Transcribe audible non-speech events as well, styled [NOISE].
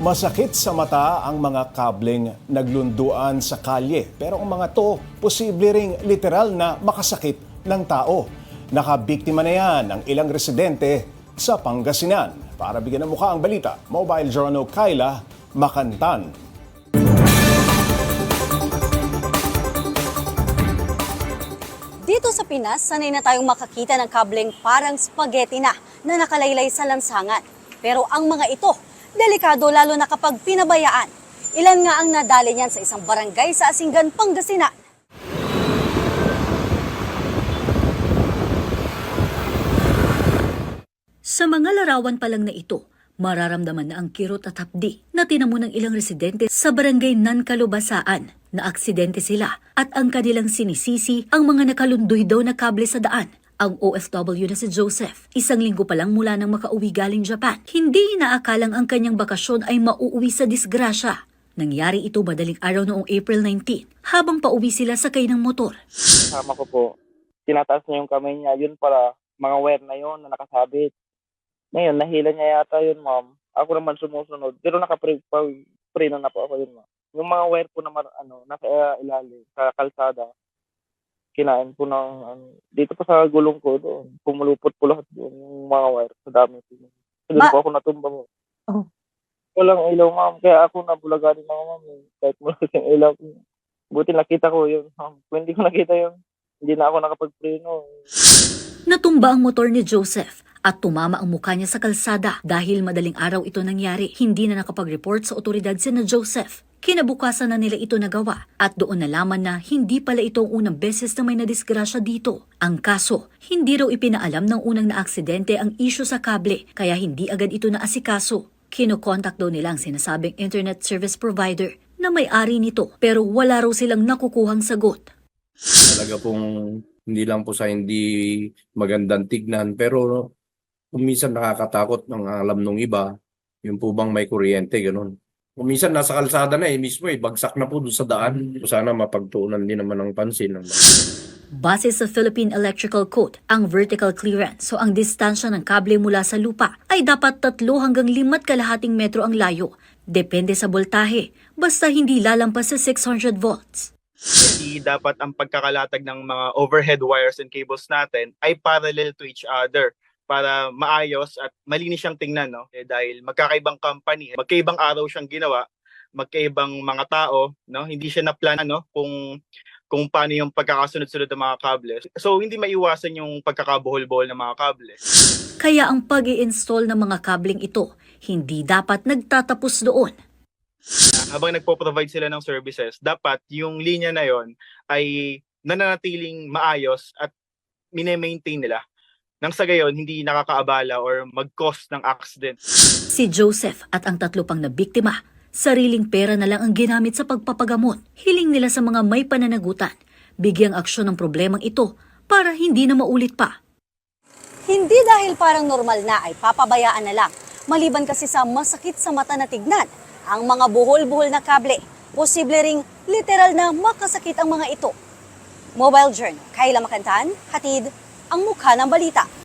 Masakit sa mata ang mga kableng naglunduan sa kalye. Pero ang mga to, posible ring literal na makasakit ng tao. Nakabiktima na yan ang ilang residente sa Pangasinan. Para bigyan ng mukha ang balita, Mobile Journal Kyla Makantan. Dito sa Pinas, sanay na tayong makakita ng kableng parang spaghetti na na nakalaylay sa lansangan. Pero ang mga ito, delikado lalo na kapag pinabayaan. Ilan nga ang nadali niyan sa isang barangay sa Asinggan, Pangasinan. Sa mga larawan pa lang na ito, mararamdaman na ang kirot at hapdi na tinamo ng ilang residente sa barangay Nankalubasaan na aksidente sila at ang kanilang sinisisi ang mga nakalundoy daw na kable sa daan. Ang OFW na si Joseph, isang linggo pa lang mula nang makauwi galing Japan, hindi inaakalang ang kanyang bakasyon ay mauuwi sa disgrasya. Nangyari ito madaling araw noong April 19 habang pauwi sila sakay ng motor. kasama ko po, tinataas niya yung kamay niya, yun para mga wire na yun na nakasabit. Ngayon, nahila niya yata yun, ma'am. Ako naman sumusunod. Pero naka-preno na po ako yun, ma'am. Yung mga wire po na ano, nasa uh, ilalim, sa kalsada, kinain po ng, ano, dito po sa gulong ko doon, pumulupot po lahat doon yung mga wire sa dami po. Doon Ma- po ako natumba mo. Oh. Walang ilaw, ma'am. Kaya ako nabulaganin ako, ma'am. eh. Kahit mula [LAUGHS] yung ilaw ko. Buti nakita ko yun. Kung hindi ko nakita yun, hindi na ako nakapag-preno. Natumba ang motor ni Joseph at tumama ang mukha niya sa kalsada dahil madaling araw ito nangyari. Hindi na nakapag-report sa otoridad si na Joseph. Kinabukasan na nila ito nagawa at doon nalaman na hindi pala ito ang unang beses na may nadisgrasya dito. Ang kaso, hindi raw ipinaalam ng unang naaksidente ang isyu sa kable kaya hindi agad ito naasikaso. Kinokontak daw nila ang sinasabing internet service provider na may-ari nito pero wala raw silang nakukuhang sagot. talaga pong hindi lang po sa hindi magandang tignan pero kung minsan nakakatakot ng alam nung iba yung po bang may kuryente ganun kung minsan nasa kalsada na eh mismo eh bagsak na po doon sa daan sana mapagtuunan din naman ng pansin ng mga Base sa Philippine Electrical Code, ang vertical clearance o ang distansya ng kable mula sa lupa ay dapat tatlo hanggang limat kalahating metro ang layo. Depende sa voltahe, basta hindi lalampas sa 600 volts. hindi dapat ang pagkakalatag ng mga overhead wires and cables natin ay parallel to each other para maayos at malinis siyang tingnan no eh, dahil magkakaibang company magkaibang araw siyang ginawa magkaibang mga tao no hindi siya na plan no kung kung paano yung pagkakasunod-sunod ng mga kable so hindi maiwasan yung pagkakabuhol-buhol ng mga kable Kaya ang pag install ng mga kabling ito, hindi dapat nagtatapos doon. habang nagpo-provide sila ng services, dapat yung linya na yon ay nananatiling maayos at mine-maintain nila. Nang sa gayon, hindi nakakaabala or mag-cause ng accident. Si Joseph at ang tatlo pang nabiktima, sariling pera na lang ang ginamit sa pagpapagamot. Hiling nila sa mga may pananagutan, bigyang aksyon ng problemang ito para hindi na maulit pa. Hindi dahil parang normal na ay papabayaan na lang. Maliban kasi sa masakit sa mata na tignan, ang mga buhol-buhol na kable, posible ring literal na makasakit ang mga ito. Mobile Journal, Kayla Makantan, hatid ang mukha ng balita.